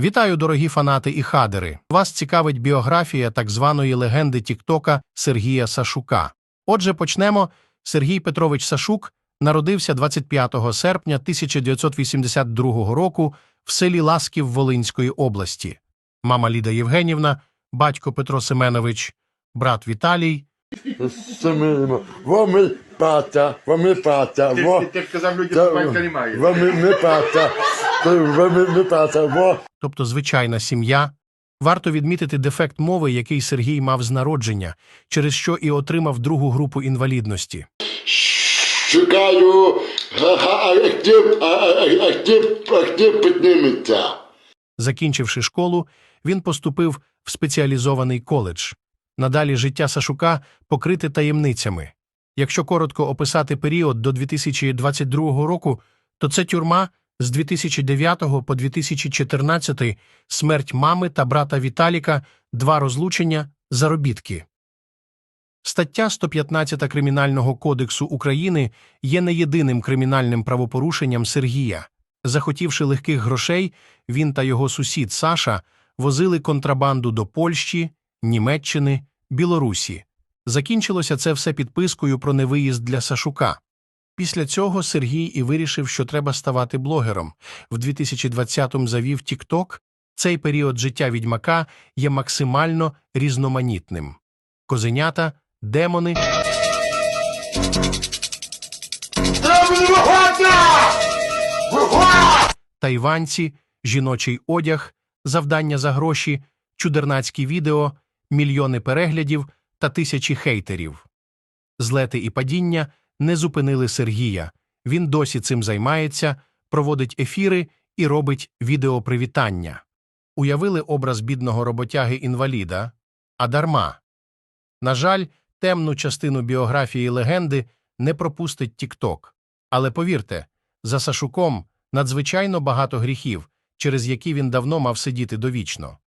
Вітаю, дорогі фанати і хадери! Вас цікавить біографія так званої легенди Тіктока Сергія Сашука. Отже, почнемо. Сергій Петрович Сашук народився 25 серпня 1982 року в селі Ласків Волинської області. Мама Ліда Євгенівна, батько Петро Семенович, брат Віталій, Семенимо. Во ми пата, во ми пата, во. Ти, ти ж казав людям, що батька немає. Во ми, ми пата, Тобто звичайна сім'я. Варто відмітити дефект мови, який Сергій мав з народження, через що і отримав другу групу інвалідності. Шукаю, актив підніметься. Закінчивши школу, він поступив в спеціалізований коледж. Надалі життя Сашука покрите таємницями. Якщо коротко описати період до 2022 року, то це тюрма з 2009 по 2014, смерть мами та брата Віталіка, два розлучення, заробітки. Стаття 115 Кримінального кодексу України є не єдиним кримінальним правопорушенням Сергія. Захотівши легких грошей, він та його сусід Саша возили контрабанду до Польщі, Німеччини, Білорусі. Закінчилося це все підпискою про невиїзд для Сашука. Після цього Сергій і вирішив, що треба ставати блогером. В 2020-му завів TikTok. Цей період життя відьмака є максимально різноманітним. Козенята, демони, тайванці, жіночий одяг, завдання за гроші, чудернацькі відео, мільйони переглядів та тисячі хейтерів. Злети і падіння не зупинили Сергія. Він досі цим займається, проводить ефіри і робить відеопривітання. Уявили образ бідного роботяги-інваліда, а дарма. На жаль, темну частину біографії легенди не пропустить Тікток. Але повірте, за Сашуком надзвичайно багато гріхів, через які він давно мав сидіти довічно.